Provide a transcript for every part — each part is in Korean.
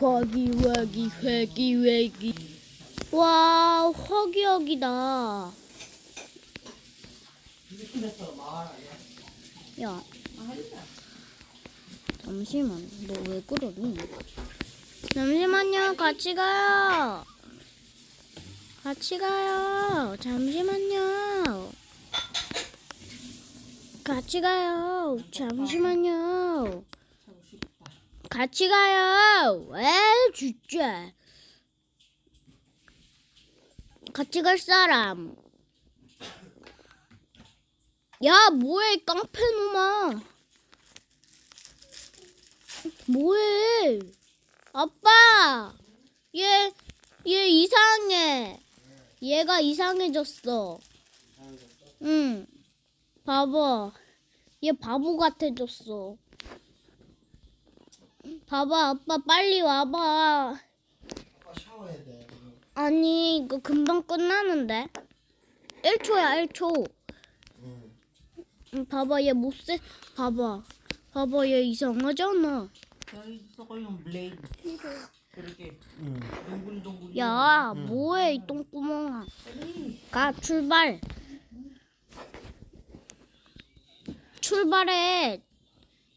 허기허기 회기 회기. 와 허기허기다. 야. 잠시만 너 왜 그러니? 잠시만요 같이 가요. 같이 가요. 잠시만요. 같이 가요. 잠시만요 같이 가요. 왜 진짜? 같이 갈 사람. 야, 뭐해, 깡패놈아. 뭐해? 아빠, 얘, 얘 이상해. 얘가 이상해졌어. 응. 봐봐. 얘 바보 같아졌어. 봐봐, 아빠 빨리 와봐. 아빠 샤워해야 돼. 아니, 이거 금방 끝나는데. 1초야, 1초. 응. 응, 봐봐, 얘 못세. 봐봐. 봐봐, 얘 이상하잖아. 응. 야, 뭐해, 이 똥구멍아. 가, 출발. 출발해.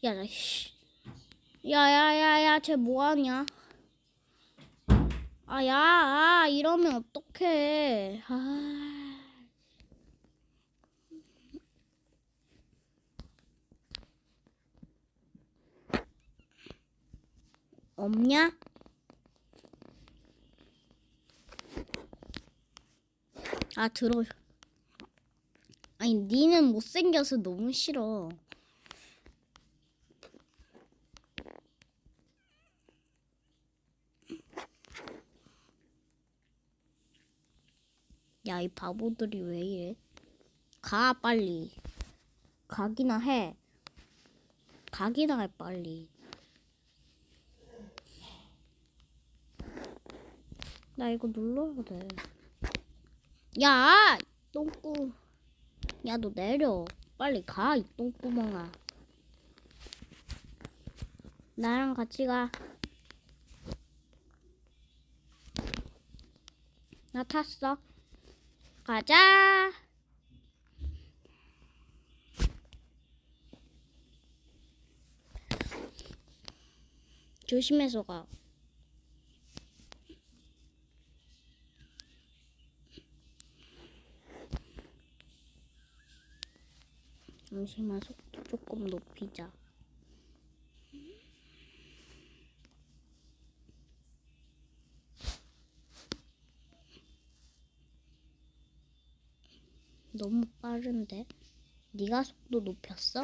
야, 나, 씨. 야, 야, 야, 야, 쟤 뭐하냐? 아, 야, 아, 이러면 어떡해. 아. 없냐? 아 들어. 아니 니는 못생겨서 너무 싫어. 야 이 바보들이 왜 이래? 가 빨리. 가기나 해. 가기나 해 빨리. 나 이거 눌러야 돼. 야, 똥꾸. 야, 너 내려. 빨리 가, 이 똥구멍아. 나랑 같이 가. 나 탔어. 가자. 조심해서 가. 잠시만 속도 조금 높이자. 빠른데? 네가 속도 높였어?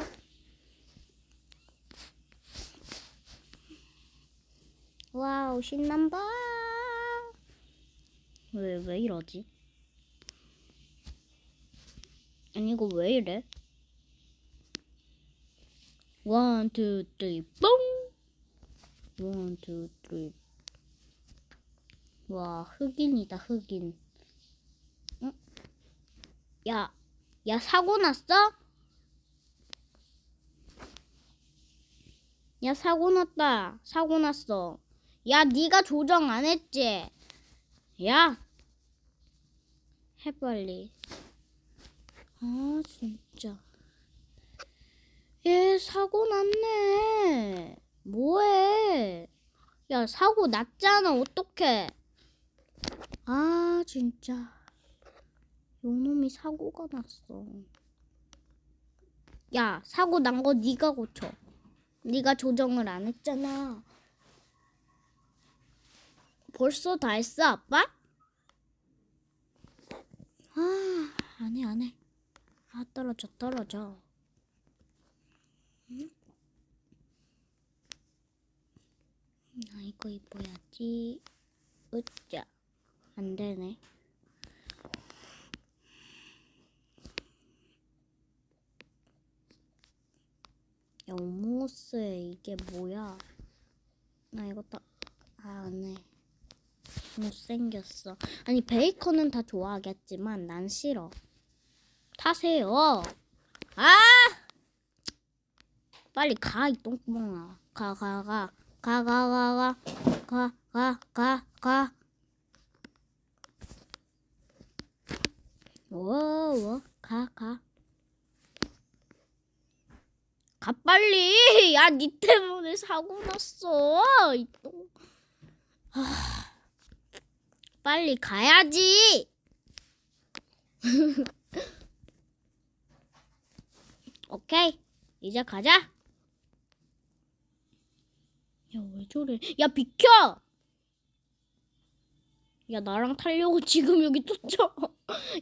와우 신난다. 왜 왜 이러지? 아니 이거 왜 이래? 원, 투, 쓰리, 뽕! 원, 투, 쓰리. 와, 흑인이다, 흑인. 응? 야, 야, 사고 났어? 야, 사고 났다. 사고 났어. 야, 네가 조정 안 했지? 야! 해, 빨리. 아, 진짜. 얘 사고 났네. 뭐해? 야 사고 났잖아. 어떡해? 아 진짜. 요놈이 사고가 났어. 야 사고 난 거 네가 고쳐. 네가 조정을 안 했잖아. 벌써 다 했어 아빠? 아 안 해 안 해. 아 떨어져 떨어져. 나 이거 입어야지. 으쌰. 안 되네. 야, 오모스에 이게 뭐야? 나 이거 다, 아, 안 해. 못생겼어. 아니, 베이컨은 다 좋아하겠지만, 난 싫어. 타세요. 아! 빨리 가, 이 똥구멍아. 가, 가, 가. 가, 가, 가, 가. 가, 가, 가, 가. 워, 워, 가, 가. 가 빨리. 야, 니 때문에 사고 났어. 하... 빨리 가야지. 오케이. 이제 가자. 야, 왜 저래? 야, 비켜! 야, 나랑 타려고 지금 여기 쫓아.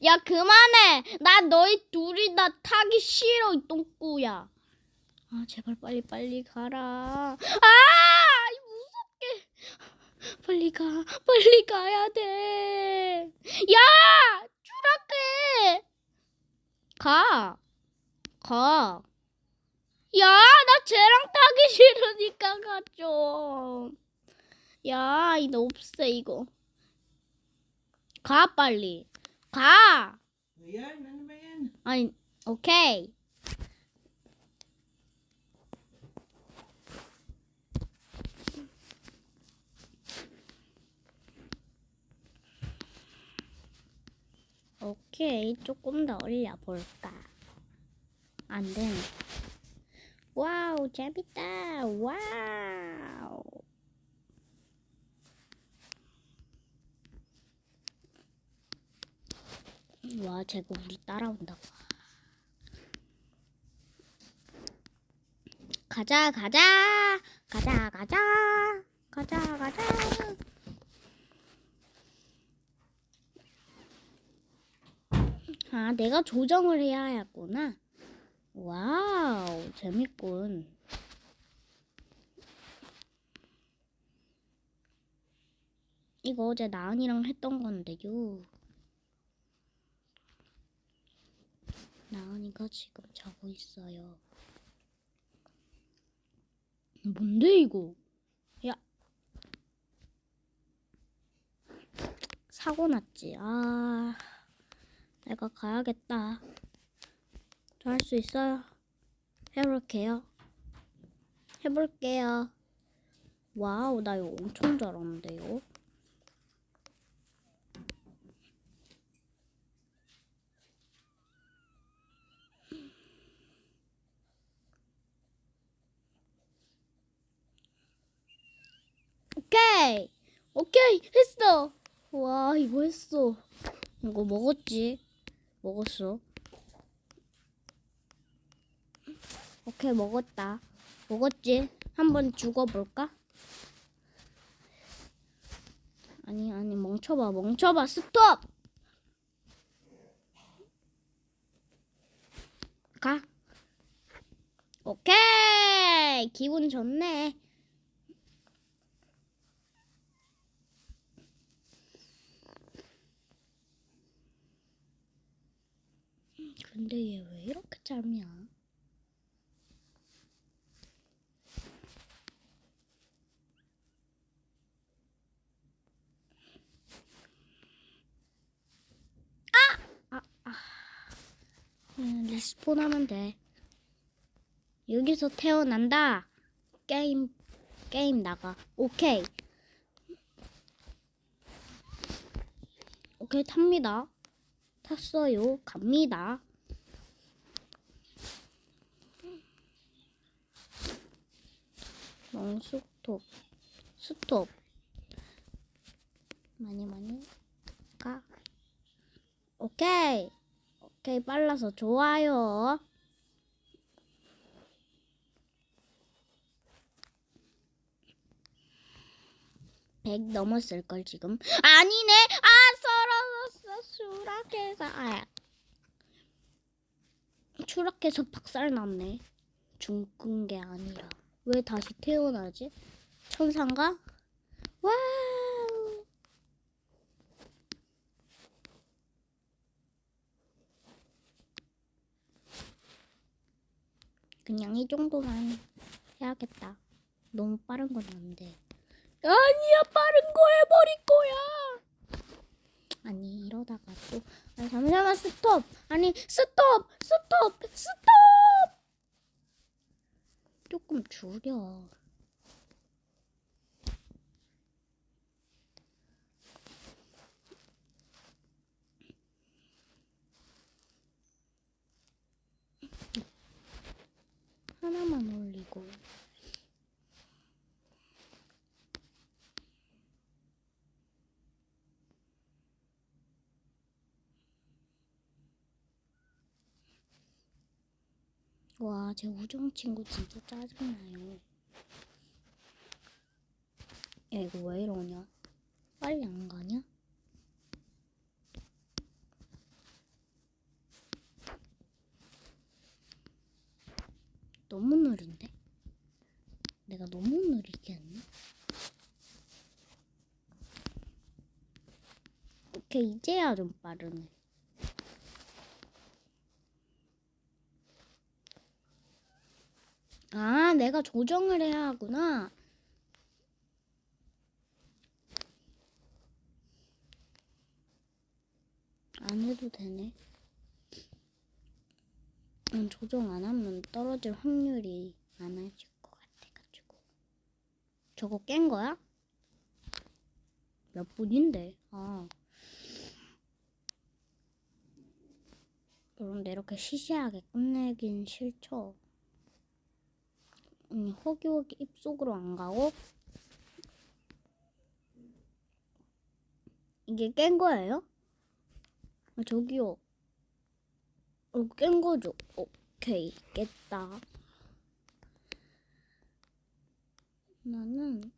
야, 그만해! 나 너희 둘이 나 타기 싫어, 이 똥꾸야. 아, 제발 빨리 빨리 가라. 아! 이 무섭게. 빨리 가. 빨리 가야 돼. 야! 추락해. 가. 가. 야, 나 쟤랑 타기 싫으니까 가 좀. 야, 이거 없애 이거. 가 빨리. 가. 아니, 오케이. 오케이, 조금 더 올려볼까? 안 되네. 와우, 재밌다. 와우. 와, 쟤가 우리 따라온다고. 가자, 가자. 가자, 가자. 가자, 가자. 아, 내가 조정을 해야 했구나. 와우, 재밌군. 이거 어제 나은이랑 했던 건데요. 나은이가 지금 자고 있어요. 뭔데 이거? 야. 사고 났지. 아. 내가 가야겠다. 저 할 수 있어요. 해볼게요. 해볼게요. 와우, 나 이거 엄청 잘하는데요. 오케이! 오케이! 했어! 와, 이거 했어. 이거 먹었지? 먹었어. 오케이, 먹었다. 먹었지? 한번 죽어볼까? 아니, 아니, 멈춰봐, 멈춰봐, 스톱! 가. 오케이! 기분 좋네. 근데 얘 왜 이렇게 짧냐? 아! 아, 아. 음, 리스폰 하면 돼. 여기서 태어난다. 게임, 게임 나가. 오케이. 오케이, 탑니다. 탔어요. 갑니다. 멍스톱. 스톱. 많이 많이. 가. 오케이. 오케이 빨라서 좋아요. 백 넘었을 걸 지금. 아니네. 아 썰어졌어. 추락해서. 아 추락해서 박살 났네. 죽은 게 아니라 왜 다시 태어나지? 천상가? 와우! 그냥 이 정도만 해야겠다. 너무 빠른 건 안 돼. 아니야, 빠른 거 해버릴 거야. 아니, 이러다가 또. 아니, 잠시만, 스톱! 아니, 스톱! 스톱! 스톱! 조금 줄여. 하나만 올리고 와, 제 우정 친구 진짜 짜증나요. 야, 이거 왜 이러냐? 빨리 안 가냐? 너무 느린데? 내가 너무 느리게 했나? 오케이, 이제야 좀 빠르네. 아, 내가 조정을 해야 하구나. 안 해도 되네. 난 조정 안 하면 떨어질 확률이 많아질 것 같아가지고. 저거 깬 거야? 몇 분인데? 아. 그런데 이렇게 시시하게 끝내긴 싫죠. 음, 허기허기 입속으로 안 가고 이게 깬 거예요? 아, 저기요. 어, 깬 거죠? 오케이, 깼다. 나는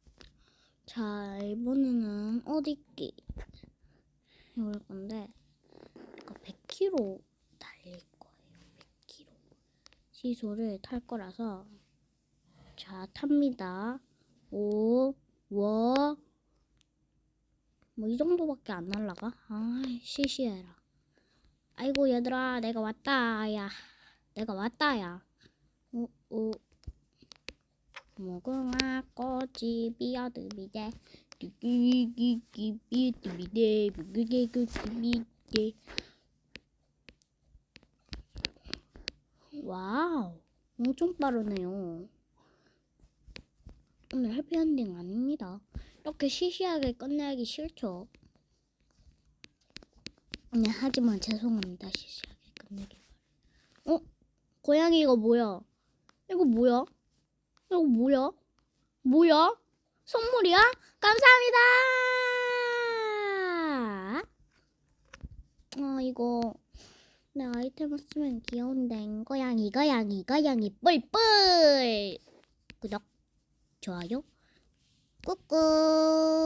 자 이번에는 어디끼 해볼 건데 이거 100km 달릴 거예요. 100km 시소를 탈 거라서 자 탑니다. 오, 워, 뭐 이 정도밖에 안 날라가? 아, 시시해라. 아이고 얘들아, 내가 왔다 야. 내가 왔다 야. 오, 오. 무궁화 꽃이 피어듭니다. 뚜기기기 뚜비데 무궁화 꽃이 와우, 엄청 빠르네요. 오늘 해피엔딩 아닙니다. 이렇게 시시하게 끝내기 싫죠. 네, 하지만 죄송합니다. 시시하게 끝내기. 어? 고양이 이거 뭐야? 이거 뭐야? 이거 뭐야? 뭐야? 선물이야? 감사합니다. 아 이거 내 아이템을 쓰면 귀여운데 고양이 고양이 고양이 뿔뿔 구독 좋아요. 꾹꾹